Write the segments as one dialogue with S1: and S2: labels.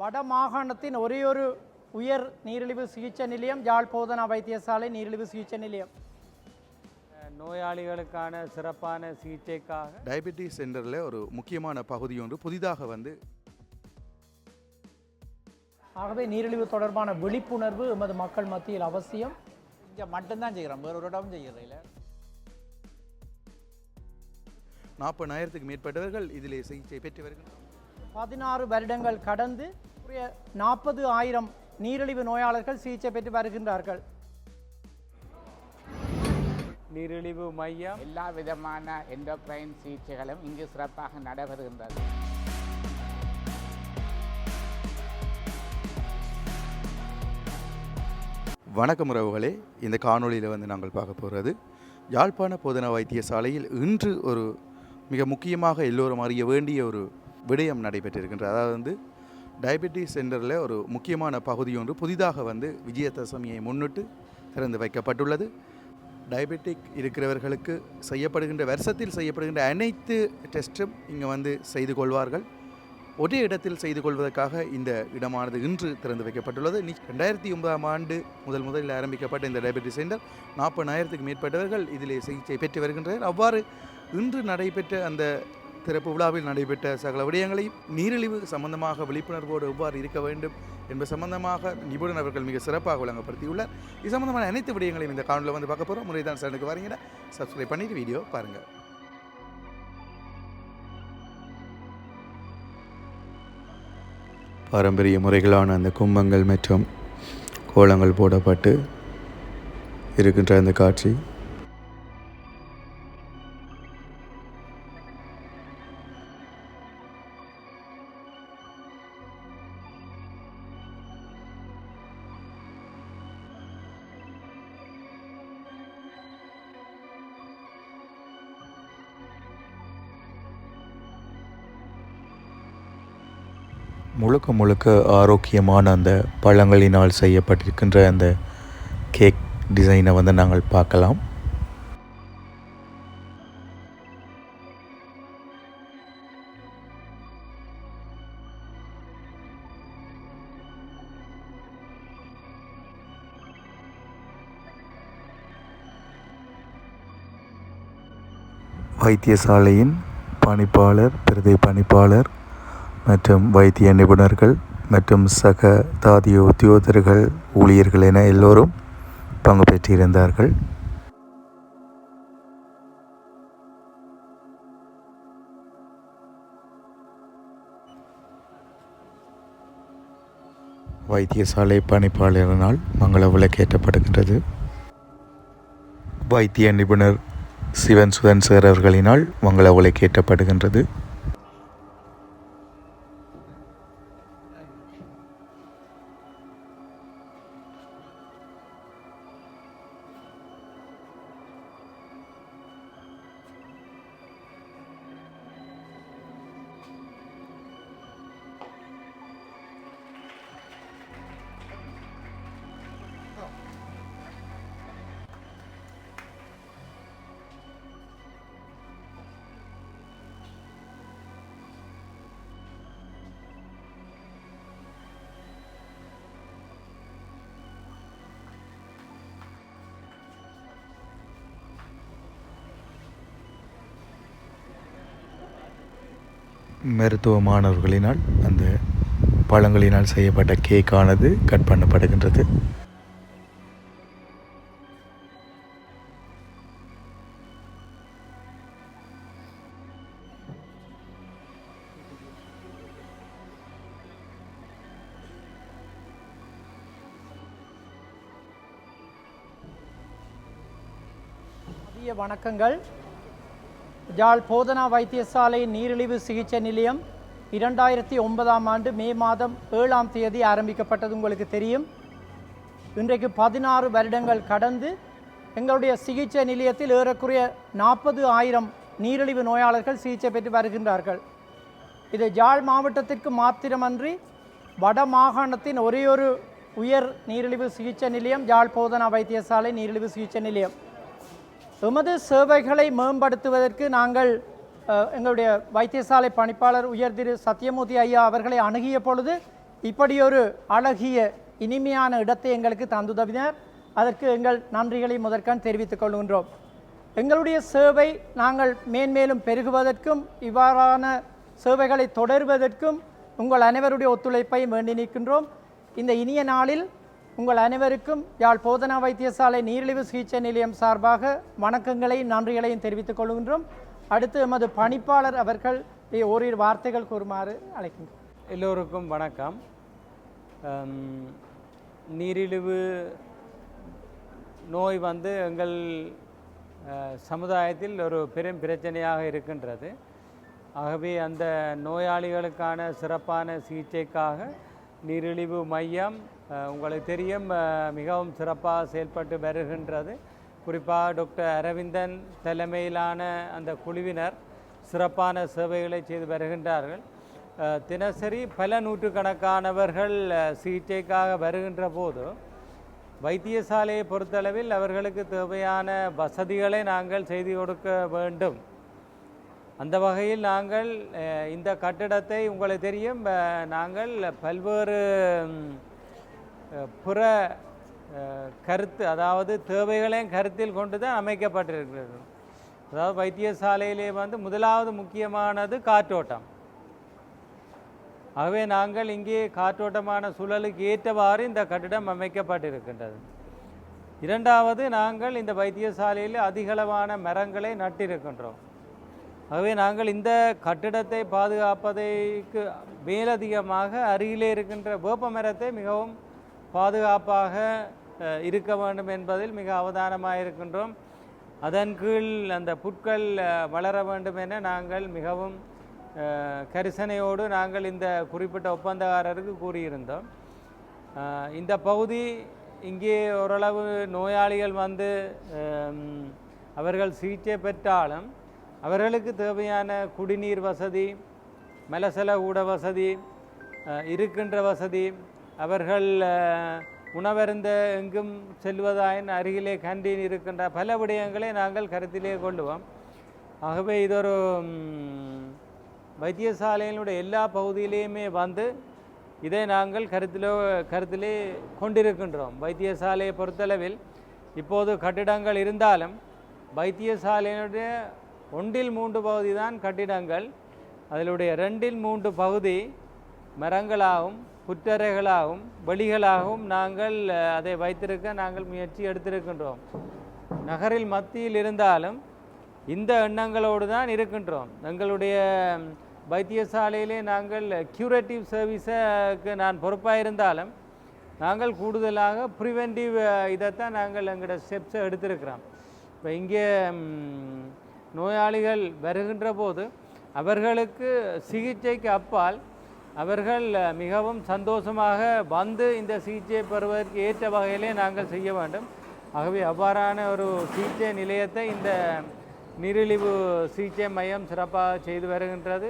S1: வட மாகாணத்தின் ஒரே ஒரு உயர் நீரிழிவு சிகிச்சை நிலையம் யாழ் போதனா வைத்தியசாலை நீரிழிவு சிகிச்சை நிலையம்.
S2: நோயாளிகளுக்கான சிறப்பான சிகிச்சைக்காக.
S3: டயபெட்டிஸ் சென்டரில் ஒரு முக்கியமான பகுதி ஒன்று புதிதாக வந்து
S1: ஆகவே நீரிழிவு தொடர்பான விழிப்புணர்வு எமது மக்கள் மத்தியில் அவசியம்.
S4: இங்கே மட்டும்தான் செய்கிறோம் வேறு ஒரு இடமும் செய்கிறது இல்லை.
S3: நாற்பதாயிரத்துக்கு மேற்பட்டவர்கள் இதிலே சிகிச்சை பெற்று வருகின்றனர்.
S1: பதினாறு வருடங்கள் கடந்து நாற்பது ஆயிரம் நீரிழிவு நோயாளர்கள் சிகிச்சை பெற்று வருகின்றார்கள்.
S2: நீரிழிவு மையம்
S4: எல்லா விதமான எண்டோக்ரைன் சிகிச்சைகளும் இங்கு சிறப்பாக நடைபெறுகின்றது.
S3: வணக்கம் உறவுகளே. இந்த காணொளியில் வந்து நாங்கள் பார்க்க போகிறது யாழ்ப்பாண போதனா வைத்தியசாலையில் இன்று ஒரு மிக முக்கியமாக எல்லோரும் அறிய வேண்டிய ஒரு விடயம் நடைபெற்றிருக்கின்றது. அதாவது வந்து டயபெட்டிஸ் சென்டரில் ஒரு முக்கியமான பகுதி ஒன்று புதிதாக வந்து விஜயதசமியை முன்னிட்டு திறந்து வைக்கப்பட்டுள்ளது. டயபெட்டிக் இருக்கிறவர்களுக்கு செய்யப்படுகின்ற வருஷத்தில் செய்யப்படுகின்ற அனைத்து டெஸ்ட்டும் இங்கே வந்து செய்து கொள்வார்கள். ஒரே இடத்தில் செய்து கொள்வதற்காக இந்த இடமானது இன்று திறந்து வைக்கப்பட்டுள்ளது. ரெண்டாயிரத்தி ஒன்பதாம் ஆண்டு முதல் முதலில் ஆரம்பிக்கப்பட்ட இந்த டயபெட்டிஸ் சென்டர் நாற்பதாயிரத்துக்கு மேற்பட்டவர்கள் இதிலே சிகிச்சை பெற்று வருகின்றனர். அவ்வாறு இன்று நடைபெற்ற அந்த திறப்பு விழாவில் நடைபெற்ற சகல விடயங்களையும் நீரிழிவு சம்பந்தமாக விழிப்புணர்வோடு எவ்வாறு இருக்க வேண்டும் என்பது சம்பந்தமாக நிபுணர் அவர்கள் மிக சிறப்பாக விளங்கப்படுத்தியுள்ளார். இது சம்பந்தமான அனைத்து விடயங்களையும் இந்த காணொலியில் வந்து பார்க்க போகிறோம் முறைதான் சேனலுக்கு வரீங்கன்னா சப்ஸ்கிரைப் பண்ணிட்டு வீடியோ பாருங்கள் பாரம்பரிய முறைகளான அந்த கும்பங்கள் மற்றும் கோலங்கள் போடப்பட்டு இருக்கின்ற அந்த காட்சி முழுக்க முழுக்க ஆரோக்கியமான அந்த பழங்களினால் செய்யப்பட்டிருக்கின்ற அந்த கேக் டிசைனை வந்து நாங்கள் பார்க்கலாம். வைத்தியசாலையின் பணிப்பாளர் பிரதி பணிப்பாளர் மற்றும் வைத்திய நிபுணர்கள் மற்றும் சக தாதிய உத்தியோகர்கள் ஊழியர்கள் என எல்லோரும் பங்கு பெற்றிருந்தார்கள். வைத்தியசாலை பணிப்பாளரினால் மங்கள விளக்கேற்றப்படுகின்றது வைத்திய நிபுணர் சிவன் சுதன் சார் அவர்களினால் மங்கள விளக்கேற்றப்படுகின்றது மருத்துவ மாணவர்களினால் அந்த பழங்களினால் செய்யப்பட்ட கேக்கானது கட் பண்ணப்படுகின்றது.
S1: வணக்கங்கள். யாழ் போதனா வைத்தியசாலை நீரிழிவு சிகிச்சை நிலையம் இரண்டாயிரத்தி ஒன்பதாம் ஆண்டு மே மாதம் ஏழாம் தேதி ஆரம்பிக்கப்பட்டது உங்களுக்கு தெரியும். இன்றைக்கு பதினாறு வருடங்கள் கடந்து எங்களுடைய சிகிச்சை நிலையத்தில் ஏறக்குறைய நாற்பது ஆயிரம் நீரிழிவு நோயாளர்கள் சிகிச்சை பெற்று வருகின்றார்கள். இது யாழ் மாவட்டத்திற்கு மாத்திரமன்றி வட மாகாணத்தின் ஒரே ஒரு உயர் நீரிழிவு சிகிச்சை நிலையம் யாழ் போதனா வைத்தியசாலை நீரிழிவு சிகிச்சை நிலையம். எமது சேவைகளை மேம்படுத்துவதற்கு நாங்கள் எங்களுடைய வைத்தியசாலை பணிப்பாளர் உயர் திரு சத்யமூர்த்தி ஐயா அவர்களை அணுகிய பொழுது இப்படி ஒரு அழகிய இனிமையான இடத்தை எங்களுக்கு தந்துதவினர். அதற்கு எங்கள் நன்றிகளை முதற்கண் தெரிவித்துக் கொள்கின்றோம். எங்களுடைய சேவை நாங்கள் மேன்மேலும் பெருகுவதற்கும் இவ்வாறான சேவைகளை தொடர்வதற்கும் உங்கள் அனைவருடைய ஒத்துழைப்பை வேண்டி நிற்கின்றோம். இந்த இனிய நாளில் உங்கள் அனைவருக்கும் யாழ் போதனா வைத்தியசாலை நீரிழிவு சிகிச்சை நிலையம் சார்பாக வணக்கங்களையும் நன்றிகளையும் தெரிவித்துக் கொள்கின்றோம். அடுத்து எமது பணிப்பாளர் அவர்கள் ஓரிரு வார்த்தைகள் கூறுமாறு அழைக்கின்றோம்.
S2: எல்லோருக்கும் வணக்கம். நீரிழிவு நோய் வந்து எங்கள் சமுதாயத்தில் ஒரு பெரும் பிரச்சனையாக இருக்கின்றது. ஆகவே அந்த நோயாளிகளுக்கான சிறப்பான சிகிச்சைக்காக நீரிழிவு மையம் உங்களுக்கு தெரியும் மிகவும் சிறப்பாக செயல்பட்டு வருகின்றது. குறிப்பாக டாக்டர் அரவிந்தன் தலைமையிலான அந்த குழுவினர் சிறப்பான சேவைகளை செய்து வருகின்றார்கள். தினசரி பல நூற்றுக்கணக்கானவர்கள் சிகிச்சைக்காக வருகின்ற போது வைத்தியசாலையை பொறுத்தளவில் அவர்களுக்கு தேவையான வசதிகளை நாங்கள் செய்து கொடுக்க வேண்டும். அந்த வகையில் நாங்கள் இந்த கட்டிடத்தை உங்களுக்கு தெரியும் நாங்கள் பல்வேறு புற கருத்து அதாவது தேவைகளையும் கருத்தில் கொண்டு தான் அமைக்கப்பட்டிருக்கிறது. அதாவது வைத்தியசாலையிலே வந்து முதலாவது முக்கியமானது காற்றோட்டம். ஆகவே நாங்கள் இங்கே காற்றோட்டமான சூழலுக்கு ஏற்றவாறு இந்த கட்டிடம் அமைக்கப்பட்டிருக்கின்றது. இரண்டாவது நாங்கள் இந்த வைத்தியசாலையில் அதிகளவான மரங்களை நட்டிருக்கின்றோம். ஆகவே நாங்கள் இந்த கட்டிடத்தை பாதுகாப்பதைக்கு மேலதிகமாக அருகிலே இருக்கின்ற வேப்ப மரத்தை மிகவும் பாதுகாப்பாக இருக்க வேண்டும் என்பதில் மிக அவதானமாக இருக்கின்றோம் அதன் கீழ் அந்த புட்கள் வளர வேண்டும் என நாங்கள் மிகவும் கரிசனையோடு நாங்கள் இந்த குறிப்பிட்ட ஒப்பந்தக்காரருக்கு கூறியிருந்தோம். இந்த பகுதி இங்கே ஓரளவு நோயாளிகள் வந்து அவர்கள் சிகிச்சை பெற்றாலும் அவர்களுக்கு தேவையான குடிநீர் வசதி மலசல ஊட வசதி இருக்கின்ற வசதி அவர்கள் உணவருந்த எங்கும் செல்வதாயின் அருகிலே கண்டீன் இருக்கின்ற பல விடயங்களை நாங்கள் கருத்திலே கொள்ளுவோம். ஆகவே இது ஒரு வைத்தியசாலையினுடைய எல்லா பகுதியிலேயுமே வந்து இதை நாங்கள் கருத்திலோ கருத்திலே கொண்டிருக்கின்றோம். வைத்தியசாலையை பொறுத்தளவில் இப்போது கட்டிடங்கள் இருந்தாலும் வைத்தியசாலையினுடைய ஒன்றில் மூன்று பகுதி தான் கட்டிடங்கள். அதிலுடைய ரெண்டில் மூன்று பகுதி மரங்களாகவும் புற்றறைகளாகவும் வழிகளாகவும் நாங்கள் அதை வைத்திருக்க நாங்கள் முயற்சி எடுத்திருக்கின்றோம். நகரில் மத்தியில் இருந்தாலும் இந்த எண்ணங்களோடு தான் இருக்கின்றோம். எங்களுடைய வைத்தியசாலையிலே நாங்கள் க்யூரேட்டிவ் சர்வீஸுக்கு நான் பொறுப்பாக இருந்தாலும் நாங்கள் கூடுதலாக ப்ரிவென்டிவ் இதைத்தான் நாங்கள் எங்களோட ஸ்டெப்ஸை எடுத்திருக்கிறோம். இப்போ இங்கே நோயாளிகள் வருகின்ற போது அவர்களுக்கு சிகிச்சைக்கு அப்பால் அவர்கள் மிகவும் சந்தோஷமாக வந்து இந்த சிகிச்சை பெறுவதற்கு ஏற்ற வகையிலே நாங்கள் செய்ய வேண்டும். ஆகவே அவ்வாறான ஒரு சிகிச்சை நிலையத்தை இந்த நீரிழிவு சிகிச்சை மையம் சிறப்பாக செய்து வருகின்றது.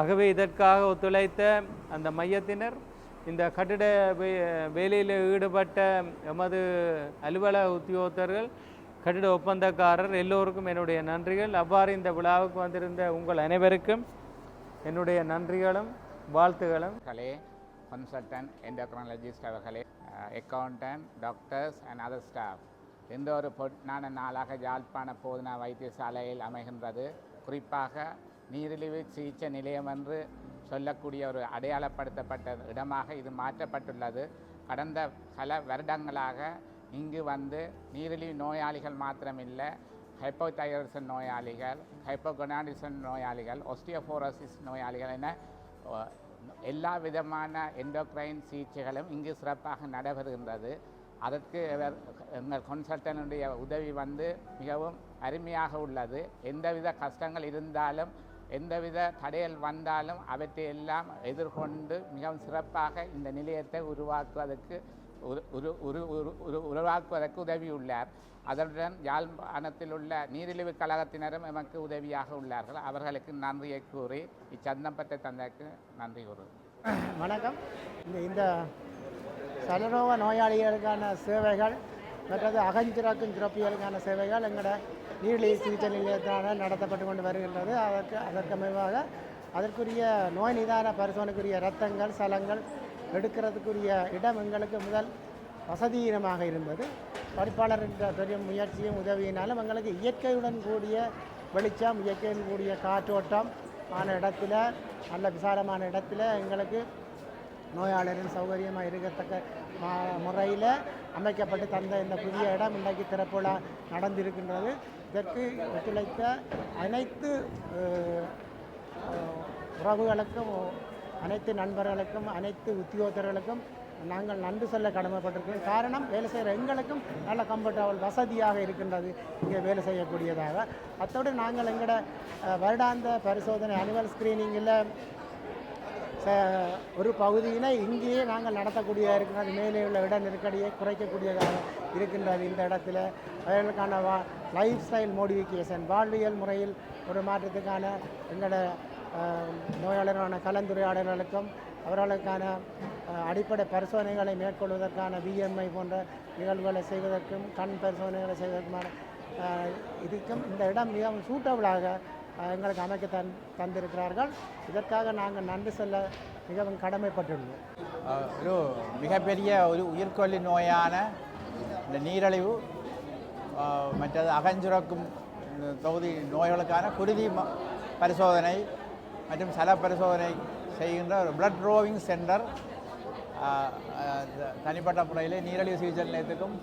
S2: ஆகவே இதற்காக ஒத்துழைத்த அந்த மையத்தினர் இந்த கட்டிட வேலையில் ஈடுபட்ட எமது அலுவலக உத்தியோகத்தர்கள் கட்டிட ஒப்பந்தக்காரர் எல்லோருக்கும் என்னுடைய நன்றிகள். அவ்வாறு இந்த விழாவுக்கு வந்திருந்த உங்கள் அனைவருக்கும் என்னுடைய நன்றிகளும். வாழ்த்துகளும்.
S4: அவர்களே கன்சல்டன்ட் எண்டோக்ராலஜிஸ்ட் அவர்களே accountant doctors and other staff எந்த ஒரு பொன்னான நாளாக யாழ்ப்பாண போதனா வைத்தியசாலையில் அமைகின்றது? குறிப்பாக நீரிழிவு சிகிச்சை நிலையம் என்று சொல்லக்கூடிய ஒரு அடையாளப்படுத்தப்பட்ட இடமாக இது மாற்றப்பட்டுள்ளது. கடந்த பல வருடங்களாக இங்கு வந்து நீரிழிவு நோயாளிகள் மாத்திரமில்லை ஹைப்போதைரசன் நோயாளிகள் ஹைப்போகனாடிசன் நோயாளிகள் ஒஸ்டியோஃபோரோசிஸ் நோயாளிகள் என எல்லா விதமான எண்டோக்ரைன் சிகிச்சைகளும் இங்கு சிறப்பாக நடைபெறுகின்றது. அதற்கு எங்கள் கன்சல்டனுடைய உதவி வந்து மிகவும் அருமையாக உள்ளது. எந்தவித கஷ்டங்கள் இருந்தாலும் எந்தவித தடைகள் வந்தாலும் அவற்றை எல்லாம் எதிர்கொண்டு மிகவும் சிறப்பாக இந்த நிலையத்தை உருவாக்குவதற்கு ஒரு ஒரு ஒரு ஒரு உருவாக்குவதற்கு உதவியுள்ளார் அதனுடன் யாழ்ப்பாணத்தில் உள்ள நீரிழிவு கழகத்தினரும் எமக்கு உதவியாக உள்ளார்கள். அவர்களுக்கு நன்றியை கூறி இச்சந்தம்பத்தை தந்தைக்கு நன்றி கூறு.
S5: வணக்கம். இந்த இந்த சலரோக நோயாளிகளுக்கான சேவைகள் மற்றது அகஞ்சிறக்கும் சிறப்பியலுக்கான சேவைகள் எங்களோட நீரிழிவு சிகிச்சை நிலையத்தான நடத்தப்பட்டு கொண்டு வருகின்றது. அதற்கு அதற்கமைவாக அதற்குரிய நோய் நிதான பரிசோதனைக்குரிய ரத்தங்கள் சலங்கள் எடுக்கிறதுக்குரிய இடம் எங்களுக்கு முதல் வசதியினமாக இருந்தது. படிப்பாளரின் பெரிய முயற்சியும் உதவியினாலும் எங்களுக்கு இயற்கையுடன் கூடிய வெளிச்சம் இயற்கையுடன் கூடிய காற்றோட்டம் ஆன இடத்துல நல்ல விசாலமான இடத்துல எங்களுக்கு நோயாளரின் சௌகரியமாக இருக்கத்தக்க மா- முறையில் அமைக்கப்பட்டு தந்த இந்த புதிய இடம் இன்றைக்கு திறப்புலா நடந்திருக்கின்றது. இதற்கு ஒத்துழைத்த அனைத்து உறவுகளுக்கும் அனைத்து நண்பர்களுக்கும் அனைத்து உத்தியோகத்தர்களுக்கும் நாங்கள் நன்றி சொல்ல கடமைப்பட்டிருக்கிறோம். காரணம் வேலை செய்கிற எங்களுக்கும் நல்ல கம்ஃபர்டபுள் வசதியாக இருக்கின்றது. இங்கே வேலை செய்யக்கூடியதாக. அத்தோடு நாங்கள் எங்களோட வருடாந்த பரிசோதனை அனுவல் ஸ்க்ரீனிங்கில் ச- ஒரு பகுதியினை இங்கேயே நாங்கள் நடத்தக்கூடிய இருக்கின்றது. மேலே உள்ள இட நெருக்கடியை குறைக்கக்கூடியதாக இருக்கின்றது இந்த இடத்துல. அவர்களுக்கான வா லைஃப் ஸ்டைல் மோடிஃபிகேஷன் வாழ்வியல் முறையில் ஒரு மாற்றத்துக்கான எங்களோட நோயாளர்களான கலந்துரையாடல்களுக்கும் அவர்களுக்கான அடிப்படை பரிசோதனைகளை மேற்கொள்வதற்கான விஎம்ஐ போன்ற நிகழ்வுகளை செய்வதற்கும் கண் பரிசோதனைகளை செய்வதற்குமான இதுக்கும் இந்த இடம் மிகவும் சூட்டபிளாக எங்களுக்கு அமைக்க தந் தந்திருக்கிறார்கள். இதற்காக நாங்கள் நன்றி செல்ல மிகவும் கடமைப்பட்டுள்ளோம்.
S6: ஒரு மிகப்பெரிய ஒரு உயிர்கொல்லி நோயான இந்த நீரழிவு மற்றது அகஞ்சுரக்கும் தொகுதி நோய்களுக்கான குருதி பரிசோதனை மற்றும் சல பரிசோதனை செய்கின்ற ஒரு பிளட் ரோவிங் சென்டர் தனிப்பட்ட முறையில் நீரழிவு சிகிச்சை நிலையத்துக்கும்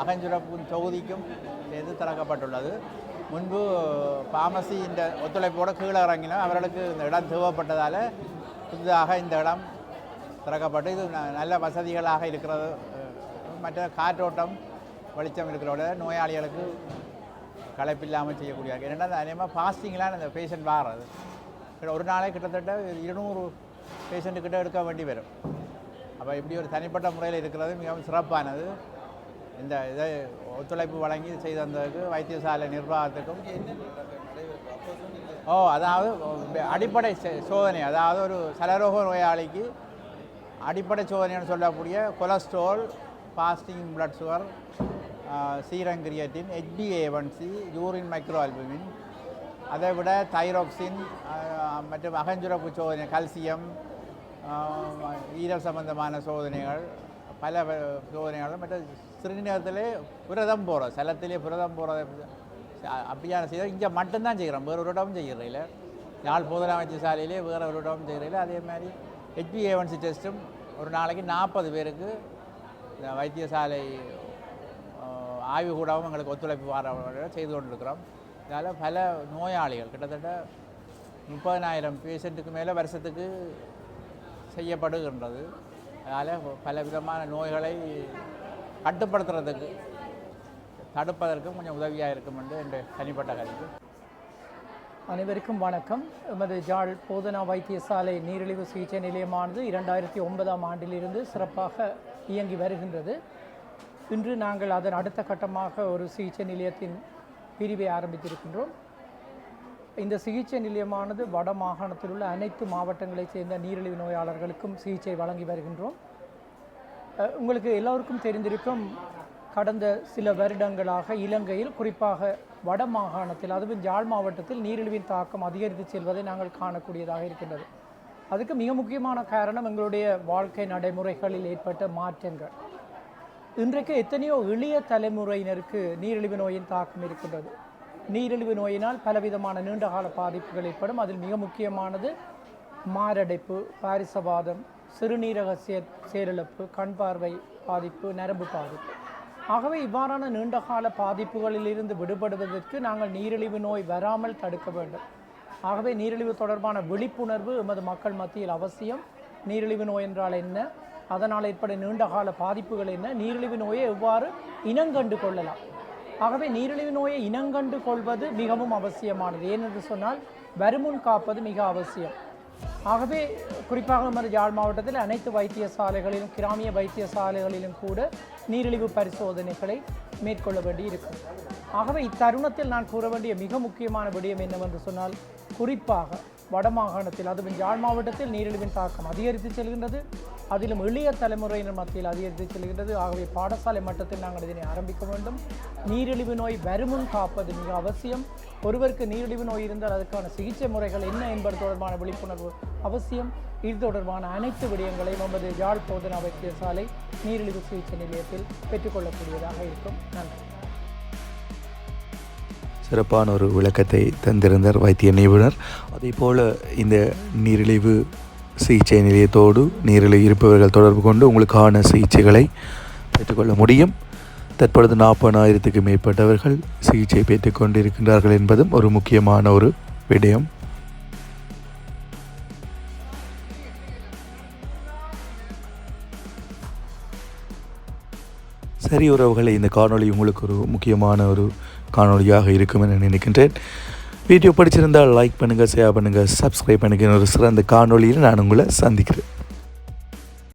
S6: அகஞ்சுரக்கும் தொகுதிக்கும் சேர்ந்து திறக்கப்பட்டுள்ளது. முன்பு பாமசி இந்த ஒத்துழைப்போடு கீழே இறங்கினோம் அவர்களுக்கு இந்த இடம் தேவைப்பட்டதால் புதிதாக இந்த இடம் திறக்கப்பட்டு இது நல்ல வசதிகளாக இருக்கிறது. மற்ற காற்றோட்டம் வெளிச்சம் இருக்கிறோட நோயாளிகளுக்கு களைப்பில்லாமல் செய்யக்கூடிய ஏன்னா அதிகமாக ஃபாஸ்டிங்லாம் அந்த பேஷண்ட் வாடுறது ஒரு நாளே கிட்டத்தட்ட இருநூறு பேஷண்ட்டு கிட்ட எடுக்க வேண்டி வரும். அப்போ இப்படி ஒரு தனிப்பட்ட முறையில் இருக்கிறது மிகவும் சிறப்பானது. இந்த இதை ஒத்துழைப்பு வழங்கி செய்து தந்ததுக்கு வைத்தியசாலை நிர்வாகத்துக்கும் ஓ அதாவது அடிப்படை சோதனை அதாவது ஒரு சலரோக நோயாளிக்கு அடிப்படை சோதனைன்னு சொல்லக்கூடிய cholesterol fasting blood sugar serum creatinine H B A one C urine micro albumin அதை விட தைரோக்சின் மற்றும் அகஞ்சுரப்பு சோதனை கல்சியம் ஈரல் சம்பந்தமான சோதனைகள் பல வ- சோதனைகள் மற்ற சிறுநீரகத்திலே புரதம் போகிறோம் சலத்திலே புரதம் போகிறத அப்படியான செய்ய இங்கே மட்டும்தான் செய்கிறோம் வேறு ஒரு இடமும் செய்கிறதில்ல யாழ் போதனா சாலையிலே வேறு ஒரு இடமும் செய்கிறதில்ல அதே மாதிரி ஹெச்பிஏவன்சி டெஸ்ட்டும் ஒரு நாளைக்கு நாற்பது பேருக்கு இந்த வைத்தியசாலை ஆய்வு கூடவும் எங்களுக்கு ஒத்துழைப்பு வர செய்து கொண்டிருக்கிறோம். இதனால் பல நோயாளிகள் கிட்டத்தட்ட முப்பதனாயிரம் பேஷண்ட்டுக்கு மேலே வருஷத்துக்கு செய்யப்படுகின்றது. அதனால் பல விதமான நோய்களை கட்டுப்படுத்துறதுக்கு தடுப்பதற்கும் கொஞ்சம் உதவியாக இருக்கும் என்று என்ற தனிப்பட்ட கருத்து.
S1: அனைவருக்கும் வணக்கம். எமது ஜாழ் போதனா வைத்தியசாலை நீரிழிவு சிகிச்சை நிலையமானது இரண்டாயிரத்தி ஒன்பதாம் ஆண்டிலிருந்து சிறப்பாக இயங்கி வருகின்றது. இன்று நாங்கள் அதன் அடுத்த கட்டமாக ஒரு சிகிச்சை நிலையத்தின் பிரிவை ஆரம்பித்திருக்கின்றோம். இந்த சிகிச்சை நிலையமானது வட மாகாணத்தில் உள்ள அனைத்து மாவட்டங்களைச் சேர்ந்த நீரிழிவு நோயாளர்களுக்கும் சிகிச்சை வழங்கி வருகின்றோம். உங்களுக்கு எல்லோருக்கும் தெரிந்திருக்கும் கடந்த சில வருடங்களாக இலங்கையில் குறிப்பாக வட மாகாணத்தில் அதுவும் ஜாழ் மாவட்டத்தில் நீரிழிவின் தாக்கம் அதிகரித்து செல்வதை நாங்கள் காணக்கூடியதாக இருக்கின்றது. அதுக்கு மிக முக்கியமான காரணம் எங்களுடைய வாழ்க்கை நடைமுறைகளில் ஏற்பட்ட மாற்றங்கள். இன்றைக்கு எத்தனையோ இளைய தலைமுறையினருக்கு நீரிழிவு நோயின் தாக்கம் இருக்கின்றது. நீரிழிவு நோயினால் பலவிதமான நீண்டகால பாதிப்புகள் ஏற்படும். அதில் மிக முக்கியமானது மாரடைப்பு பாரிசவாதம் சிறுநீரக சே செயலிழப்பு கண் பார்வை பாதிப்பு நரம்பு பாதிப்பு. ஆகவே இவ்வாறான நீண்டகால பாதிப்புகளிலிருந்து விடுபடுவதற்கு நாங்கள் நீரிழிவு நோய் வராமல் தடுக்க வேண்டும். ஆகவே நீரிழிவு தொடர்பான விழிப்புணர்வு எமது மக்கள் மத்தியில் அவசியம். நீரிழிவு நோய் என்றால் என்ன? அதனால் ஏற்படும் நீண்டகால பாதிப்புகள் என்ன? நீரிழிவு நோயை எவ்வாறு இனங்கண்டு கொள்ளலாம்? ஆகவே நீரிழிவு நோயை இனங்கண்டு கொள்வது மிகவும் அவசியமானது. ஏனென்று சொன்னால் வருமுன் காப்பது மிக அவசியம். ஆகவே குறிப்பாக நமது யாழ் மாவட்டத்தில் அனைத்து வைத்தியசாலைகளிலும் கிராமிய வைத்தியசாலைகளிலும் கூட நீரிழிவு பரிசோதனைகளை மேற்கொள்ள வேண்டி இருக்கும் ஆகவே இத்தருணத்தில் நான் கூற வேண்டிய மிக முக்கியமான விடயம் என்னவென்று சொன்னால் குறிப்பாக வடமாகாணத்தில் அதுவும் யாழ் மாவட்டத்தில் நீரிழிவின் தாக்கம் அதிகரித்து செல்கின்றது. அதிலும் எளிய தலைமுறையினர் மத்தியில் அதிகரித்து செல்கின்றது. ஆகவே பாடசாலை மட்டத்தில் நாங்கள் இதனை ஆரம்பிக்க வேண்டும். நீரிழிவு நோய் வருமுன் காப்பது மிக அவசியம். ஒருவருக்கு நீரிழிவு நோய் இருந்தால் அதற்கான சிகிச்சை முறைகள் என்ன என்பது தொடர்பான விழிப்புணர்வு அவசியம். இது தொடர்பான அனைத்து விடயங்களையும் நமது யாழ் போதனா வைத்தியசாலை நீரிழிவு சிகிச்சை நிலையத்தில் பெற்றுக்கொள்ளக்கூடியதாக இருக்கும். நன்றி.
S3: சிறப்பான ஒரு விளக்கத்தை தந்திருந்தார் வைத்திய நிபுணர். அதேபோல் இந்த நீரிழிவு சிகிச்சை நிலையத்தோடு நீரிழிவு இருப்பவர்கள் தொடர்பு கொண்டு உங்களுக்கான சிகிச்சைகளை பெற்றுக்கொள்ள முடியும். தற்பொழுது நாற்பதாயிரத்துக்கு மேற்பட்டவர்கள் சிகிச்சை பெற்று கொண்டிருக்கின்றார்கள் என்பதும் ஒரு முக்கியமான ஒரு விடயம். சரி உறவுகளை இந்த காணொளி உங்களுக்கு ஒரு முக்கியமான ஒரு காணொலியாக இருக்கும் என நினைக்கின்றேன். வீடியோ பிடிச்சிருந்தால் லைக் பண்ணுங்கள் ஷேர் பண்ணுங்கள் சப்ஸ்கிரைப் பண்ணுங்கள் ஒரு சிறந்த காணொலியில் நான் உங்களை சந்திக்கிறேன்.